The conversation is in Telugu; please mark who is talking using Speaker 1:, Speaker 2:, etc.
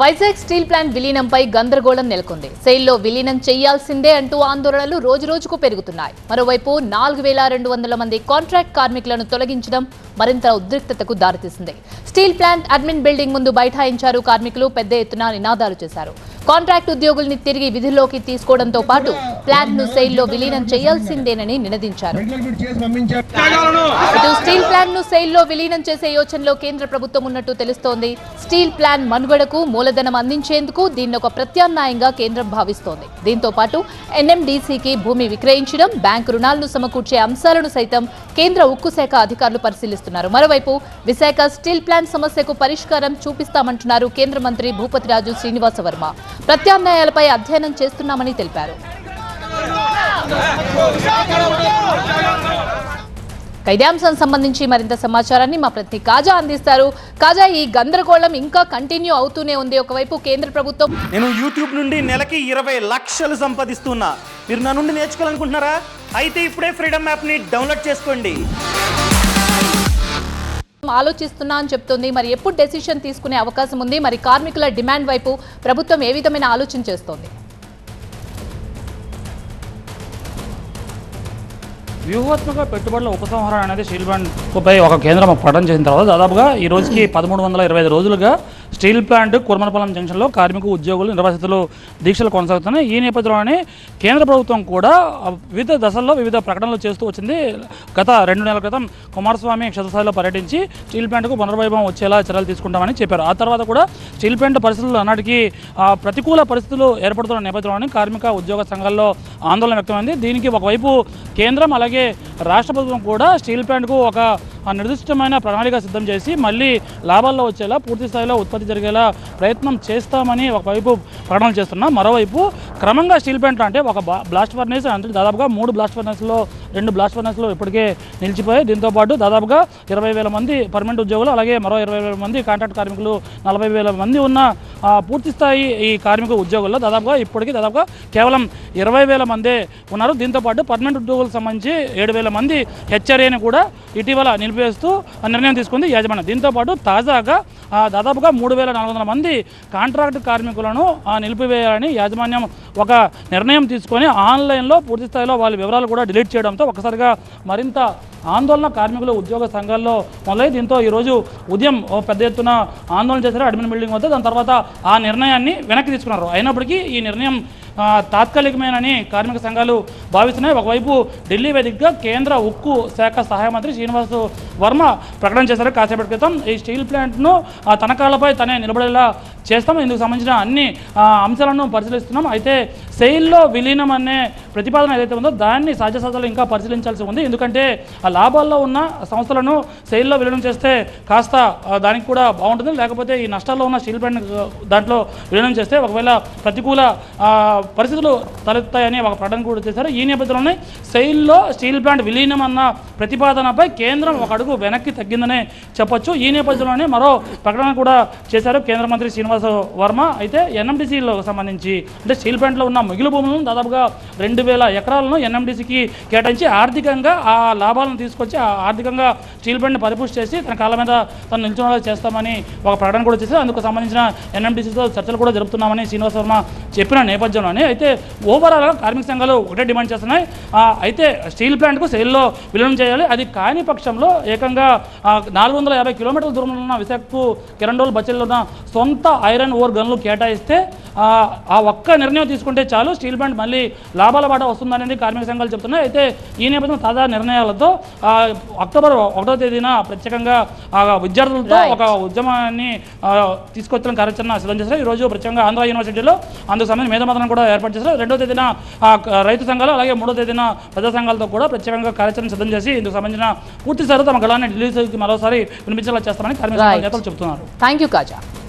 Speaker 1: వైజాగ్ స్టీల్ ప్లాంట్ విలీనంపై గందరగోళం నెలకొంది. సెయిల్లో విలీనం చేయాల్సిందే అంటూ ఆందోళనలు రోజు రోజుకు పెరుగుతున్నాయి. మరోవైపు నాలుగు వేల రెండు వందల మంది కాంట్రాక్ట్ కార్మికులను తొలగించడం మరింత ఉద్రిక్తతకు దారితీసింది. స్టీల్ ప్లాంట్ అడ్మిన్ బిల్డింగ్ ముందు బైఠాయించారు కార్మికులు పెద్ద ఎత్తున నినాదాలు చేశారు. కాంట్రాక్ట్ ఉద్యోగుల్ని తిరిగి విధుల్లోకి తీసుకోవడంతో పాటు ప్లాంట్ను సెయిల్లో విలీనం చేయాల్సిందేనని నినదించారు. ఇటు స్టీల్ ప్లాంట్ను సెయిల్లో విలీనం చేసే యోచనలో కేంద్ర ప్రభుత్వం ఉన్నట్టు తెలుస్తోంది. స్టీల్ ప్లాంట్ మనుగడకు మూలధనం అందించేందుకు దీన్ని ఒక ప్రత్యామ్నాయంగా కేంద్రం భావిస్తోంది. దీంతో పాటు ఎన్ఎండిసికి భూమి విక్రయించడం బ్యాంకు రుణాలను సమకూర్చే అంశాలను సైతం కేంద్ర ఉక్కు శాఖ అధికారులు పరిశీలిస్తున్నారు. మరోవైపు విశాఖ స్టీల్ ప్లాంట్ సమస్యకు పరిష్కారం చూపిస్తామంటున్నారు కేంద్ర మంత్రి భూపతిరాజు శ్రీనివాస వర్మ. ప్రత్యామ్నాయాలపై అధ్యయనం చేస్తున్నామని తెలిపారు. ఖైదాంశం సంబంధించి మరింత సమాచారాన్ని మా ప్రతి కాజా అందిస్తారు. కాజా ఈ గందరగోళం ఇంకా కంటిన్యూ అవుతూనే ఉంది. ఒకవైపు కేంద్ర ప్రభుత్వం
Speaker 2: నేను యూట్యూబ్ నుండి నెలకి ఇరవై లక్షలు సంపాదిస్తున్నా. మీరు నా నుండి నేర్చుకోవాలనుకుంటున్నారా? అయితే ఇప్పుడే ఫ్రీడమ్ యాప్ని డౌన్లోడ్ చేసుకోండి.
Speaker 1: ఆలోచిస్తున్నా అని చెప్తుంది. మరి ఎప్పుడు డెసిషన్ తీసుకునే అవకాశం ఉంది? మరి కార్మికుల డిమాండ్ వైపు ప్రభుత్వం ఏ విధమైన ఆలోచన చేస్తోంది?
Speaker 3: వ్యూహాత్మక పెట్టుబడుల ఉపసంహరణ అనేది స్టీల్ ప్లాంట్పై ఒక కేంద్రం ఒక చేసిన తర్వాత దాదాపుగా ఈ రోజుకి పదమూడు వందల ఇరవై ఐదు రోజులుగా స్టీల్ ప్లాంట్ కుర్మనపాలెం జంక్షన్లో కార్మిక ఉద్యోగులు నిర్వాసితులు దీక్షలు కొనసాగుతున్నాయి. ఈ నేపథ్యంలోనే కేంద్ర ప్రభుత్వం కూడా వివిధ దశల్లో వివిధ ప్రకటనలు చేస్తూ వచ్చింది. గత రెండు నెలల క్రితం కుమారస్వామి క్షేత్రస్థాయిలో పర్యటించి స్టీల్ ప్లాంట్కు పునర్వైభవం వచ్చేలా చర్యలు తీసుకుంటామని చెప్పారు. ఆ తర్వాత కూడా స్టీల్ ప్లాంట్ పరిస్థితులు అన్నాటికి ప్రతికూల పరిస్థితులు ఏర్పడుతున్న నేపథ్యంలోనే కార్మిక ఉద్యోగ సంఘాల్లో ఆందోళన వ్యక్తమైంది. దీనికి ఒకవైపు కేంద్రం అలాగే రాష్ట్ర ప్రభుత్వం కూడా స్టీల్ ప్లాంట్కు ఒక ఆ నిర్దిష్టమైన ప్రణాళిక సిద్ధం చేసి మళ్ళీ లాభాల్లో వచ్చేలా పూర్తి స్థాయిలో ఉత్పత్తి జరిగేలా ప్రయత్నం చేస్తామని ఒకవైపు ప్రకటనలు చేస్తున్నాం మరోవైపు క్రమంగా స్టీల్ ప్లాంట్ అంటే ఒక బ్లాస్ట్ ఫర్నేస్ అంటే దాదాపుగా మూడు బ్లాస్ట్ ఫర్నేస్లో రెండు బ్లాస్ట్ ఫర్నేస్లో ఇప్పటికే నిలిచిపోయాయి. దీంతో పాటు దాదాపుగా ఇరవై వేల మంది పర్మనెంట్ ఉద్యోగులు అలాగే మరో ఇరవై వేల మంది కాంట్రాక్ట్ కార్మికులు నలభై వేల మంది ఉన్న పూర్తిస్థాయి ఈ కార్మిక ఉద్యోగుల్లో దాదాపుగా ఇప్పటికీ దాదాపుగా కేవలం ఇరవై వేల మందే ఉన్నారు. దీంతో పాటు పర్మనెంట్ ఉద్యోగులకు సంబంధించి ఏడు వేల మంది హెచ్ఆర్ఏని కూడా ఇటీవల నిలిపివేస్తూ ఆ నిర్ణయం తీసుకుంది యాజమాన్యం దీంతోపాటు తాజాగా దాదాపుగా మూడు వేల నాలుగు వందల మంది కాంట్రాక్ట్ కార్మికులను నిలిపివేయాలని యాజమాన్యం ఒక నిర్ణయం తీసుకొని ఆన్లైన్లో పూర్తి స్థాయిలో వాళ్ళ వివరాలు కూడా డిలీట్ చేయడంతో ఒకసారిగా మరింత ఆందోళన కార్మికులు ఉద్యోగ సంఘాల్లో మొదలై దీంతో ఈరోజు ఉదయం ఓ పెద్ద ఎత్తున ఆందోళన చేశారు అడ్మిన్ బిల్డింగ్ వద్ద. దాని తర్వాత ఆ నిర్ణయాన్ని వెనక్కి తీసుకున్నారు. అయినప్పటికీ ఈ నిర్ణయం తాత్కాలికమేనని కార్మిక సంఘాలు భావిస్తున్నాయి. ఒకవైపు ఢిల్లీ వేదికగా కేంద్ర ఉక్కు శాఖ సహాయ మంత్రి శ్రీనివాస్ వర్మ ప్రకటన చేశారు. కాసేపటి క్రితం ఈ స్టీల్ ప్లాంట్ను ఆ తనఖాలపై తనే నిలబడేలా చేస్తాం. ఇందుకు సంబంధించిన అన్ని అంశాలను పరిశీలిస్తున్నాం. అయితే సెయిల్లో విలీనం అనే ప్రతిపాదన ఏదైతే ఉందో దాన్ని సాధ్యసాధ్యాలు ఇంకా పరిశీలించాల్సి ఉంది. ఎందుకంటే ఆ లాభాల్లో ఉన్న సంస్థలను సెయిల్లో విలీనం చేస్తే కాస్త దానికి కూడా బాగుంటుంది. లేకపోతే ఈ నష్టాల్లో ఉన్న స్టీల్ ప్లాంట్ దాంట్లో విలీనం చేస్తే ఒకవేళ ప్రతికూల పరిస్థితులు తలెత్తాయని ఒక ప్రకటన కూడా చేశారు. ఈ నేపథ్యంలోనే సెయిల్లో స్టీల్ ప్లాంట్ విలీనం అన్న ప్రతిపాదనపై కేంద్రం ఒక అడుగు వెనక్కి తగ్గిందనే చెప్పొచ్చు. ఈ నేపథ్యంలోనే మరో ప్రకటన కూడా చేశారు కేంద్ర మంత్రి శ్రీనివాస వర్మ. అయితే ఎన్ఎండిసిలో సంబంధించి అంటే స్టీల్ ప్లాంట్లో ఉన్న మిగిలి భూములను దాదాపుగా రెండు వేల ఎకరాలను ఎన్ఎండిసికి కేటాయించి ఆర్థికంగా ఆ లాభాలను తీసుకొచ్చి ఆ ఆర్థికంగా స్టీల్ ప్లాంట్ని పరిపుష్టి చేసి తన కాళ్ళ మీద తను నిల్చునేలా చేస్తామని ఒక ప్రకటన కూడా చేశారు. అందుకు సంబంధించిన ఎన్ఎండిసితో చర్చలు కూడా జరుపుతున్నామని శ్రీనివాస వర్మ చెప్పిన నేపథ్యంలోనే అయితే ఓవరాల్గా కార్మిక సంఘాలు ఒకటే డిమాండ్ చేస్తున్నాయి. అయితే స్టీల్ ప్లాంట్కు సెయిల్లో విలీనం చేయాలి. అది కాని పక్షంలో ఏకంగా నాలుగు వందల యాభై కిలోమీటర్ల దూరంలో ఉన్న విశాఖకు కిరండోల్ బచ్చల్లో ఉన్న సొంత ఐరన్ ఓర్ గన్లు కేటాయిస్తే ఆ, ఒక్క నిర్ణయం తీసుకుంటే చాలు. స్టీల్ ప్లాంట్ మళ్ళీ లాభాల బాట వస్తుందనేది కార్మిక సంఘాలు చెప్తున్నాయి. అయితే ఈ నేపథ్యంలో తాజా నిర్ణయాలతో అక్టోబర్ ఒకటో తేదీన ప్రత్యేకంగా ఆ, విద్యార్థులతో.
Speaker 2: ఒక ఉద్యమాన్ని తీసుకొచ్చిన కార్యాచరణ సిద్ధం చేశారు. ఈ రోజు ప్రత్యేకంగా ఆంధ్ర యూనివర్సిటీలో అందుకు సంబంధించి మేధమాదనం కూడా ఏర్పాటు చేశారు. రెండో తేదీన రైతు సంఘాలు అలాగే మూడో తేదీన ప్రజా సంఘాలతో కూడా ప్రత్యేకంగా కార్యాచరణ సిద్ధం చేసి ఇందుకు సంబంధించిన పూర్తి స్థాయిలో తమ గళాన్ని ఢిల్లీకి మరోసారి వినిపించేలా చేస్తామని కార్మిక నేతలు చెబుతున్నారు.
Speaker 1: Thank you kaja